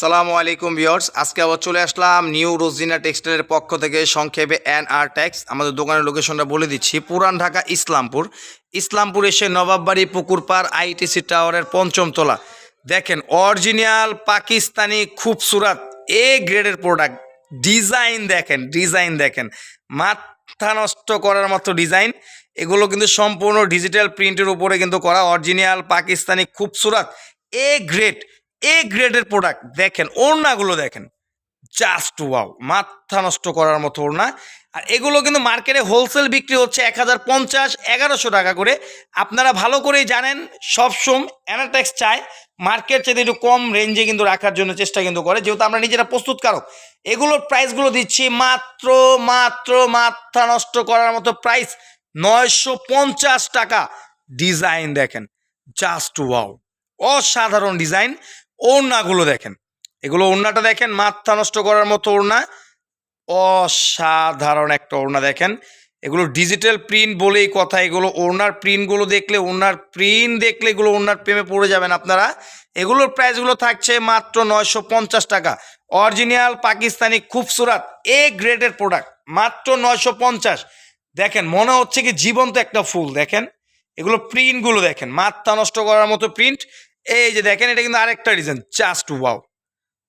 সালামু আলাইকুম ভিউয়ার্স, আজকে আবার চলে আসলাম নিউ রোজিনা টেক্সটাইলের পক্ষ থেকে সংক্ষেপে এন আর ট্যাক্স। আমাদের দোকানের লোকেশনটা বলে দিচ্ছি, পুরান ঢাকা, ইসলামপুর। ইসলামপুর এসে নবাববাড়ি পুকুরপাড় আইটিসি টাওয়ারের পঞ্চম তলা। দেখেন, অরিজিনাল পাকিস্তানি খুবসুরাত, এ গ্রেডের প্রোডাক্ট। ডিজাইন দেখেন ডিজাইন দেখেন। মাথা নষ্ট করার মতো ডিজাইন। এগুলো কিন্তু সম্পূর্ণ ডিজিটাল প্রিন্টের উপরে কিন্তু করা, অরিজিনাল পাকিস্তানি খুবসুরাত, এ গ্রেড। এ গ্রেডের প্রোডাক্ট দেখেন, ওড়নাগুলো দেখেন। জাস্ট ওয়াও মাথা নষ্ট করার মতো ওড়না। আর এগুলো কিন্তু মার্কেটে হোলসেল বিক্রি হচ্ছে এক হাজার পঞ্চাশ, এগারোশো টাকা করে। আপনারা ভালো করেই জানেন সবসময় অ্যানাটেক্স চায়। মার্কেট চাইতে একটু কম রেঞ্জে কিন্তু রাখার জন্য চেষ্টা কিন্তু করে। যেহেতু আমরা নিজেরা প্রস্তুতকারক এগুলোর প্রাইসগুলো দিচ্ছি মাত্র মাত্র মাথা নষ্ট করার মতো প্রাইস নয়শো পঞ্চাশ টাকা। ডিজাইন দেখেন জাস্ট ওয়াও অসাধারণ ডিজাইন ওড়নাগুলো দেখেন। এগুলো ওড়নাটা দেখেন, মাথা নষ্ট করার মতো ওড়না। অসাধারণ একটা ওড়না দেখেন। এগুলো ডিজিটাল প্রিন্ট বলেই কথা। এগুলো ওড়নার প্রিন্টগুলো দেখলে, ওড়নার প্রিন্ট দেখলে এগুলো ওড়নার প্রেমে পড়ে যাবেন আপনারা। এগুলোর প্রাইসগুলো থাকছে মাত্র নয়শো পঞ্চাশ টাকা। অরিজিনাল পাকিস্তানি খুবসুরাত, এ গ্রেডের প্রোডাক্ট, মাত্র নয়শো পঞ্চাশ। দেখেন, মনে হচ্ছে কি জীবন্ত একটা ফুল, দেখেন। এগুলো প্রিন্টগুলো দেখেন, মাথা নষ্ট করার মতো প্রিন্ট। এই যে দেখেন, এটা কিন্তু আরেকটা ডিজাইন জাস্ট ওয়াও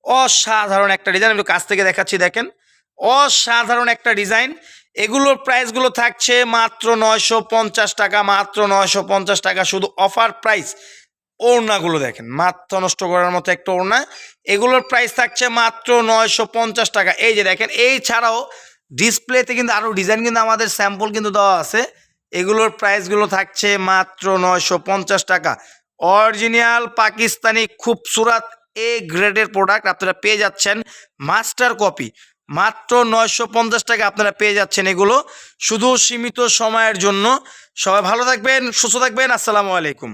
অসাধারণ একটা ডিজাইন একটু কাছ থেকে দেখাচ্ছি, দেখেন। অসাধারণ একটা ডিজাইন এগুলোর প্রাইসগুলো থাকছে মাত্র নয়শো পঞ্চাশ টাকা, মাত্র নয়শো পঞ্চাশ টাকা, শুধু অফার প্রাইস ওড়নাগুলো দেখেন, মাথা নষ্ট করার মতো একটা ওড়না। এগুলোর প্রাইস থাকছে মাত্র নয়শো পঞ্চাশ টাকা। এই যে দেখেন, এই ছাড়াও ডিসপ্লেতে কিন্তু আরও ডিজাইন কিন্তু আমাদের স্যাম্পল কিন্তু দেওয়া আছে। এগুলোর প্রাইসগুলো থাকছে মাত্র নয়শো পঞ্চাশ টাকা। অরিজিনাল পাকিস্তানি খুবসুরাত এ গ্রেডের প্রোডাক্ট আপনারা পেয়ে যাচ্ছেন মাস্টার কপি মাত্র নয়শো পঞ্চাশ টাকা আপনারা পেয়ে যাচ্ছেন এগুলো। শুধু সীমিত সময়ের জন্য। সবাই ভালো থাকবেন, সুস্থ থাকবেন। আসসালামু আলাইকুম।